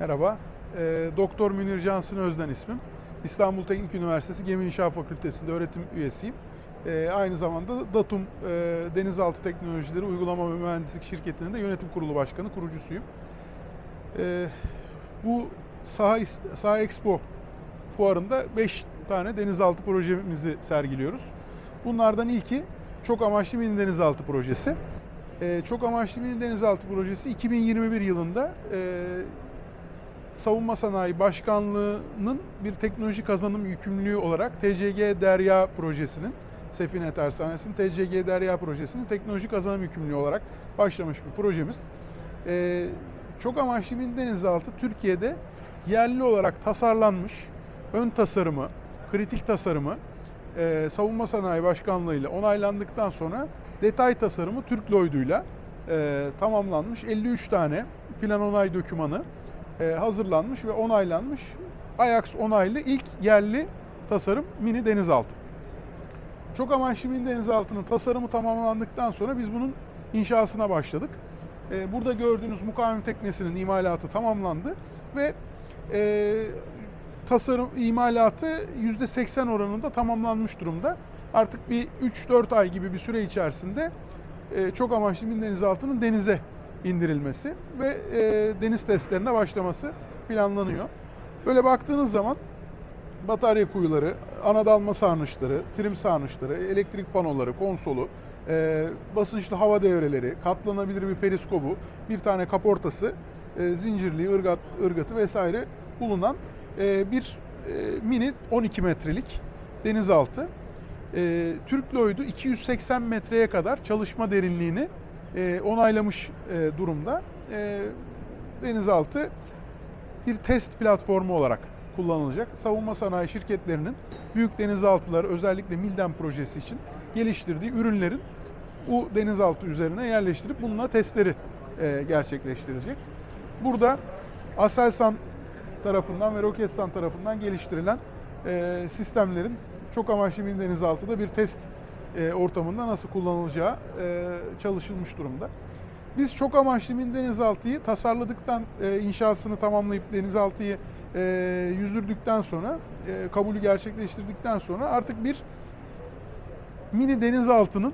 Merhaba, Ee, Doktor Münir Cansın Özden ismim. İstanbul Teknik Üniversitesi Gemi İnşaat Fakültesi'nde öğretim üyesiyim. Ee, aynı zamanda da Datum e, Denizaltı Teknolojileri Uygulama ve Mühendislik Şirketi'nin de yönetim kurulu başkanı, kurucusuyum. Ee, bu Saha, Saha Expo fuarında 5 tane denizaltı projemizi sergiliyoruz. Bunlardan ilki çok amaçlı mini denizaltı projesi. Ee, çok amaçlı mini denizaltı projesi 2021 yılında e, Savunma Sanayi Başkanlığı'nın bir teknoloji kazanım yükümlülüğü olarak TCG Derya projesinin, Sefine Tersanesi'nin TCG Derya projesinin teknoloji kazanım yükümlülüğü olarak başlamış bir projemiz. Ee, çok amaçlı bir denizaltı Türkiye'de yerli olarak tasarlanmış, ön tasarımı, kritik tasarımı e, Savunma Sanayi Başkanlığı ile onaylandıktan sonra detay tasarımı Türk Lloyd'uyla e, tamamlanmış 53 tane plan onay dokümanı hazırlanmış ve onaylanmış. Ajax onaylı ilk yerli tasarım mini denizaltı. Çok amaçlı mini denizaltının tasarımı tamamlandıktan sonra biz bunun inşasına başladık. E, burada gördüğünüz mukavim teknesinin imalatı tamamlandı ve e, tasarım imalatı %80 oranında tamamlanmış durumda. Artık bir 3-4 ay gibi bir süre içerisinde e, çok amaçlı mini denizaltının denize indirilmesi ve e, deniz testlerine başlaması planlanıyor. Böyle baktığınız zaman batarya kuyuları, ana dalma sarnıçları, trim sarnıçları, elektrik panoları, konsolu, e, basınçlı hava devreleri, katlanabilir bir periskobu, bir tane kaportası, e, zincirliği, ırgat, ırgatı vesaire bulunan e, bir e, mini 12 metrelik denizaltı. E, Türk Lloyd'u 280 metreye kadar çalışma derinliğini e, onaylamış e, durumda. E, denizaltı bir test platformu olarak kullanılacak. Savunma sanayi şirketlerinin büyük denizaltıları özellikle Milden projesi için geliştirdiği ürünlerin bu denizaltı üzerine yerleştirip bununla testleri e, gerçekleştirecek. Burada Aselsan tarafından ve Roketsan tarafından geliştirilen e, sistemlerin çok amaçlı bir denizaltıda bir test e, ortamında nasıl kullanılacağı e, çalışılmış durumda. Biz çok amaçlı bir denizaltıyı tasarladıktan, e, inşasını tamamlayıp denizaltıyı yüzdürdükten sonra, kabulü gerçekleştirdikten sonra artık bir mini denizaltının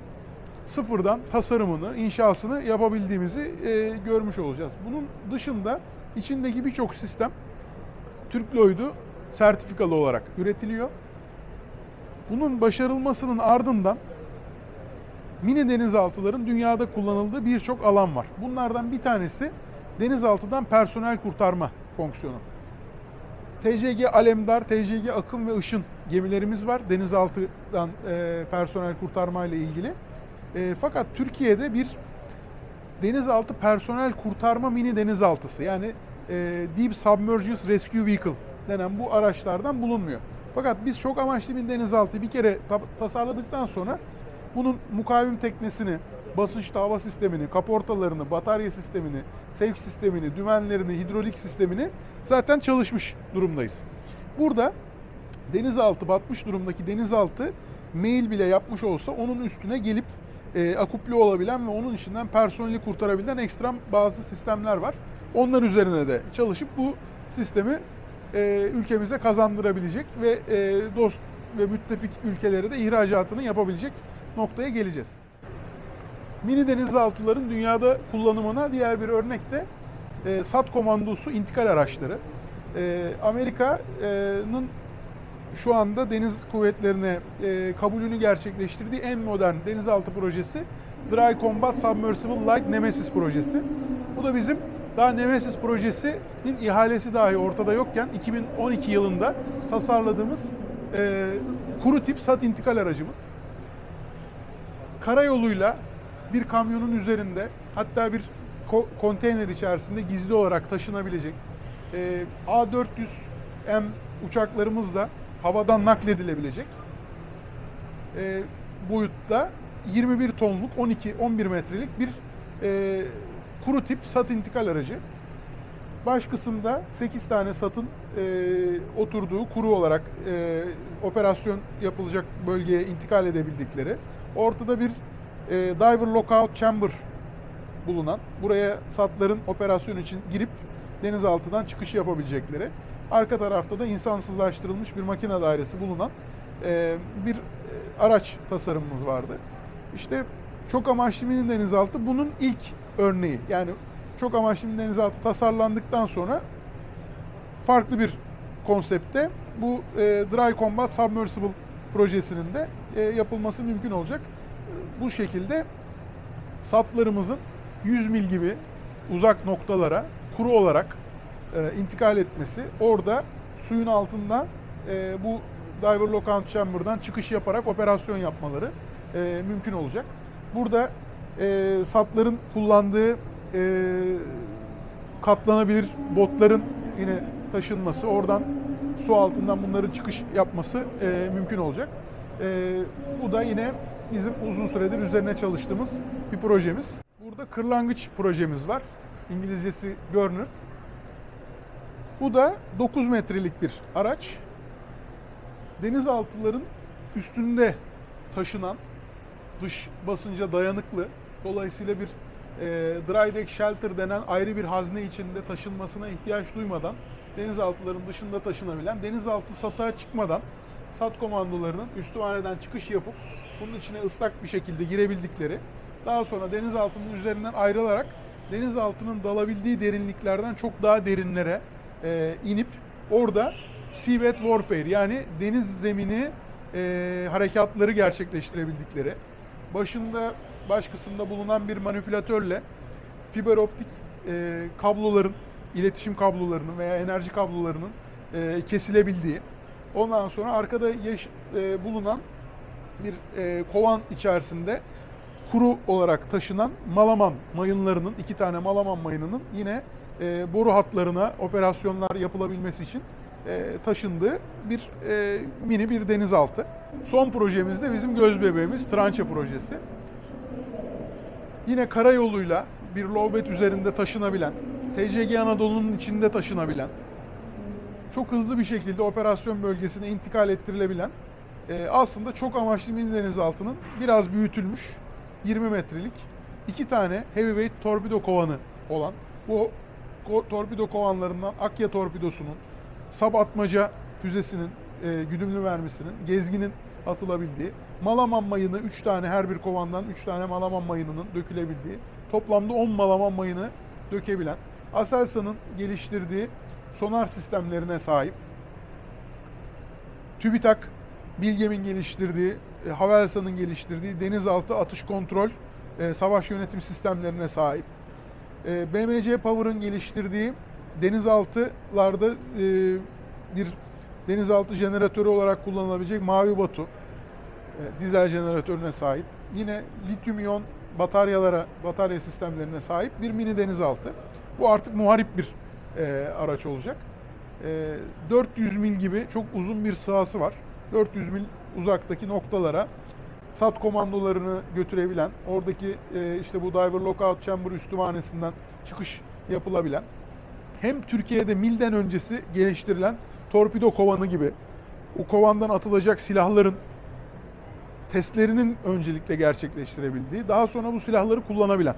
sıfırdan tasarımını, inşasını yapabildiğimizi görmüş olacağız. Bunun dışında içindeki birçok sistem Türk Lloyd'u sertifikalı olarak üretiliyor. Bunun başarılmasının ardından mini denizaltıların dünyada kullanıldığı birçok alan var. Bunlardan bir tanesi denizaltıdan personel kurtarma fonksiyonu. TCG Alemdar, TCG Akım ve Işın gemilerimiz var denizaltıdan e, personel kurtarma ile ilgili. E, fakat Türkiye'de bir denizaltı personel kurtarma mini denizaltısı yani e, Deep Submerged Rescue Vehicle denen bu araçlardan bulunmuyor. Fakat biz çok amaçlı bir denizaltı bir kere ta- tasarladıktan sonra bunun mukavim teknesini, basınçlı hava sistemini, kaportalarını, batarya sistemini, sevk sistemini, dümenlerini, hidrolik sistemini zaten çalışmış durumdayız. Burada denizaltı batmış durumdaki denizaltı mail bile yapmış olsa onun üstüne gelip e, akuple olabilen ve onun içinden personeli kurtarabilen ekstra bazı sistemler var. Onlar üzerine de çalışıp bu sistemi e, ülkemize kazandırabilecek ve e, dost ve müttefik ülkelere de ihracatını yapabilecek noktaya geleceğiz. Mini denizaltıların dünyada kullanımına diğer bir örnek de e, SAT komandosu intikal araçları. E, Amerika'nın şu anda deniz kuvvetlerine e, kabulünü gerçekleştirdiği en modern denizaltı projesi Dry Combat Submersible Light Nemesis projesi. Bu da bizim daha Nemesis projesinin ihalesi dahi ortada yokken 2012 yılında tasarladığımız e, kuru tip SAT intikal aracımız. Karayoluyla bir kamyonun üzerinde hatta bir ko- konteyner içerisinde gizli olarak taşınabilecek e, A400M uçaklarımızla havadan nakledilebilecek e, boyutta 21 tonluk 12-11 metrelik bir e, kuru tip SAT intikal aracı. Baş kısımda 8 tane SAT'ın e, oturduğu kuru olarak e, operasyon yapılacak bölgeye intikal edebildikleri. Ortada bir e, diver lockout chamber bulunan, buraya SAT'ların operasyon için girip denizaltıdan çıkış yapabilecekleri. Arka tarafta da insansızlaştırılmış bir makine dairesi bulunan e, bir e, araç tasarımımız vardı. İşte çok amaçlı mini denizaltı bunun ilk örneği. Yani çok amaçlı denizaltı tasarlandıktan sonra farklı bir konsepte bu e, Dry Combat Submersible projesinin de e, yapılması mümkün olacak. Bu şekilde saplarımızın 100 mil gibi uzak noktalara kuru olarak e, intikal etmesi, orada suyun altında e, bu diver lockout chamber'dan çıkış yaparak operasyon yapmaları e, mümkün olacak. Burada e, sapların kullandığı e, katlanabilir botların yine taşınması, oradan su altından bunların çıkış yapması e, mümkün olacak. E, bu da yine bizim uzun süredir üzerine çalıştığımız bir projemiz. Burada kırlangıç projemiz var. İngilizcesi Gurnard. Bu da 9 metrelik bir araç. Denizaltıların üstünde taşınan dış basınca dayanıklı. Dolayısıyla bir e, dry deck shelter denen ayrı bir hazne içinde taşınmasına ihtiyaç duymadan denizaltıların dışında taşınabilen, denizaltı satağa çıkmadan sat komandolarının üstümaneden çıkış yapıp bunun içine ıslak bir şekilde girebildikleri, daha sonra denizaltının üzerinden ayrılarak denizaltının dalabildiği derinliklerden çok daha derinlere e, inip orada seabed warfare yani deniz zemini e, harekatları gerçekleştirebildikleri, başında baş kısımda bulunan bir manipülatörle fiber optik e, kabloların, iletişim kablolarının veya enerji kablolarının e, kesilebildiği, ondan sonra arkada yeş, e, bulunan bir e, kovan içerisinde kuru olarak taşınan Malaman mayınlarının, iki tane Malaman mayınının yine e, boru hatlarına operasyonlar yapılabilmesi için e, taşındığı bir e, mini bir denizaltı. Son projemiz de bizim göz bebeğimiz Trança projesi. Yine karayoluyla bir lowbed üzerinde taşınabilen, TCG Anadolu'nun içinde taşınabilen, çok hızlı bir şekilde operasyon bölgesine intikal ettirilebilen, e, aslında çok amaçlı mini denizaltının biraz büyütülmüş 20 metrelik iki tane heavyweight torpido kovanı olan bu torpido kovanlarından Akya torpidosunun, sab atmaca füzesinin, e, güdümlü mermisinin, gezginin atılabildiği, Malaman mayını 3 tane her bir kovandan 3 tane Malaman mayınının dökülebildiği, toplamda 10 Malaman mayını dökebilen, Aselsan'ın geliştirdiği sonar sistemlerine sahip, TÜBİTAK, Bilgem'in geliştirdiği, e, Havelsan'ın geliştirdiği denizaltı atış kontrol, e, savaş yönetim sistemlerine sahip. E, BMC Power'ın geliştirdiği denizaltılarda bir denizaltı jeneratörü olarak kullanılabilecek Mavi Batu e, dizel jeneratörüne sahip. Yine lityum iyon bataryalara, batarya sistemlerine sahip bir mini denizaltı. Bu artık muharip bir e, araç olacak. E, 400 mil gibi çok uzun bir sahası var. 400 mil uzaktaki noktalara SAT komandolarını götürebilen, oradaki e, işte bu Diver Lockout Chamber üstümanesinden çıkış yapılabilen, hem Türkiye'de milden öncesi geliştirilen torpido kovanı gibi o kovandan atılacak silahların testlerinin öncelikle gerçekleştirebildiği, daha sonra bu silahları kullanabilen,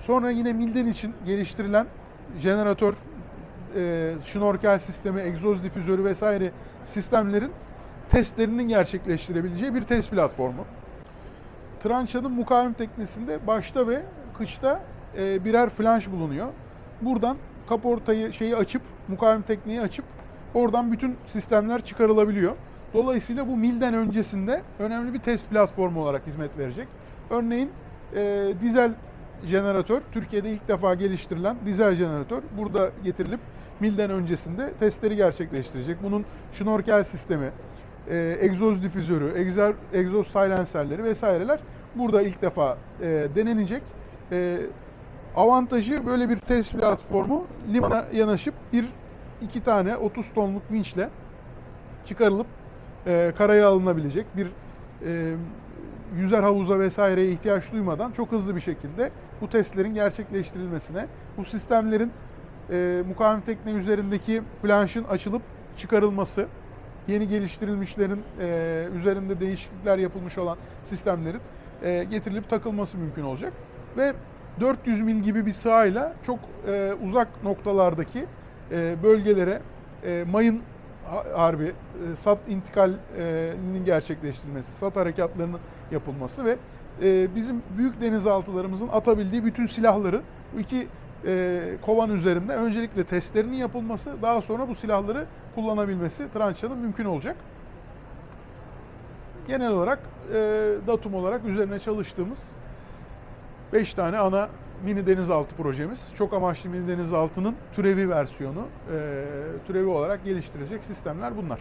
sonra yine milden için geliştirilen jeneratör, e, şnorkel sistemi, egzoz difüzörü vesaire sistemlerin testlerinin gerçekleştirebileceği bir test platformu. Trança'nın mukavim teknesinde başta ve kıçta e, birer flanş bulunuyor. Buradan kaportayı şeyi açıp, mukavim tekneyi açıp oradan bütün sistemler çıkarılabiliyor. Dolayısıyla bu milden öncesinde önemli bir test platformu olarak hizmet verecek. Örneğin e, dizel jeneratör, Türkiye'de ilk defa geliştirilen dizel jeneratör burada getirilip milden öncesinde testleri gerçekleştirecek. Bunun şnorkel sistemi, e, egzoz difüzörü, egzer, egzoz silencerleri vesaireler burada ilk defa e, denenecek. E, avantajı böyle bir test platformu limana yanaşıp bir iki tane 30 tonluk vinçle çıkarılıp e, karaya alınabilecek bir e, yüzer havuza vesaireye ihtiyaç duymadan çok hızlı bir şekilde bu testlerin gerçekleştirilmesine, bu sistemlerin e, mukavim tekne üzerindeki flanşın açılıp çıkarılması, yeni geliştirilmişlerin e, üzerinde değişiklikler yapılmış olan sistemlerin e, getirilip takılması mümkün olacak. Ve 400 mil gibi bir sahayla çok e, uzak noktalardaki e, bölgelere e, mayın ha- harbi, e, sat intikalinin gerçekleştirilmesi, sat harekatlarının yapılması ve bizim büyük denizaltılarımızın atabildiği bütün silahları bu iki kovan üzerinde öncelikle testlerinin yapılması, daha sonra bu silahları kullanabilmesi trançanın mümkün olacak. Genel olarak datum olarak üzerine çalıştığımız 5 tane ana mini denizaltı projemiz. Çok amaçlı mini denizaltının türevi versiyonu, e, türevi olarak geliştirecek sistemler bunlar.